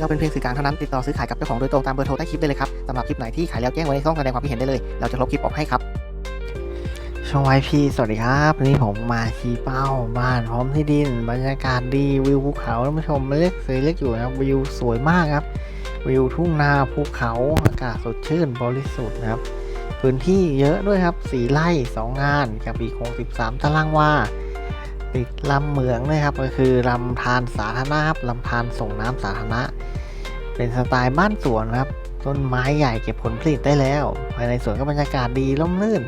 เราเป็นเพียงสื่อกลางเท่านั้นติดต่อซื้อขายกับเจ้าของโดยตรงตามเบอร์โทรใต้คลิปได้เลยครับสำหรับคลิปไหนที่ขายแล้วแจ้งไว้ในช่องแสดงความคิดเห็นได้เลยเราจะลบคลิปออกให้ครับช่องไวพีสวัสดีครับวันนี้ผมมาชี้เป้าบ้านพร้อมที่ดิน บรรยากาศดีวิวภูเขาท่านผู้ชมเล็กสวยเล็กอยู่นะครับวิวสวยมากครับ วิวทุ่งนาภูเขาอากาศสดชื่นบริสุทธิ์นะครับพื้นที่เยอะด้วยครับสีไร่สองงานกับอีก63ตารางวา ติดลำเหมืองด้วยครับก็คือลำธารสาธารณะครับลำธารส่งน้ำสาธารณะ เป็นสไตล์บ้านสวนครับ ต้นไม้ใหญ่เก็บผลผลิตได้แล้ว ภายในสวนก็บรรยากาศดีร่มรื่น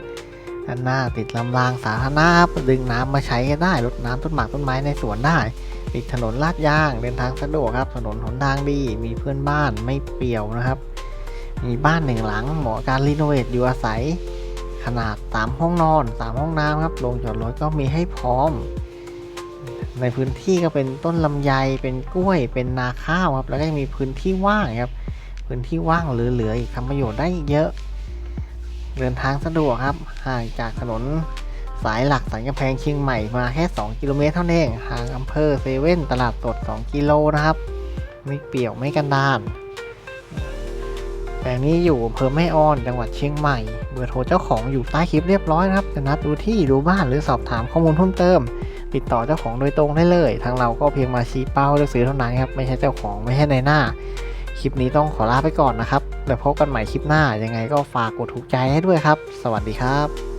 ด้านหน้าติดลำรางสาธารณะครับดึงน้ำมาใช้ก็ได้รดน้ำต้นหมากต้นไม้ในสวนได้ติดถนนลาดยางเดินทางสะดวกครับ ถนนหนทางดีมีเพื่อนบ้านไม่เปี่ยวนะครับ มีบ้านหนึ่งหลังเหมาะกับการรีโนเวทอยู่อาศัยขนาด 3 ห้องนอน 3 ห้องน้ำครับ โรงจอดรถก็มีให้พร้อม ในพื้นที่ก็เป็นต้นลำไยเป็นกล้วย เป็นนาข้าวครับ แล้วก็ยังมีพื้นที่ว่างครับ พื้นที่ว่างเหลือๆอีกทำประโยชน์ได้เยอะ เดินทางสะดวกครับ ห่างจากถนนสายหลักสันกำแพงเชียงใหม่มาแค่ 2 กิโลเมตรเท่านั้นเองห่างอำเภอเซเว่นตลาดสด 2 กิโลนะครับ ไม่เปี่ยวไม่กันดานแปลงนี้อยู่อำเภอแม่ออนจังหวัดเชียงใหม่ เบอร์โทรเจ้าของอยู่ใต้คลิปเรียบร้อยนะครับ จะนัดดูที่ดูบ้านหรือสอบถามข้อมูลเพิ่มเติม ติดต่อเจ้าของโดยตรงได้เลย ทางเราก็เพียงมาชี้เป้าเลือกซื้อเท่านั้นครับ ไม่ใช่เจ้าของไม่ใช่ในหน้า คลิปนี้ต้องขอลาไปก่อนนะครับ แล้วพบกันใหม่คลิปหน้า ยังไงก็ฝากกดถูกใจให้ด้วยครับ สวัสดีครับ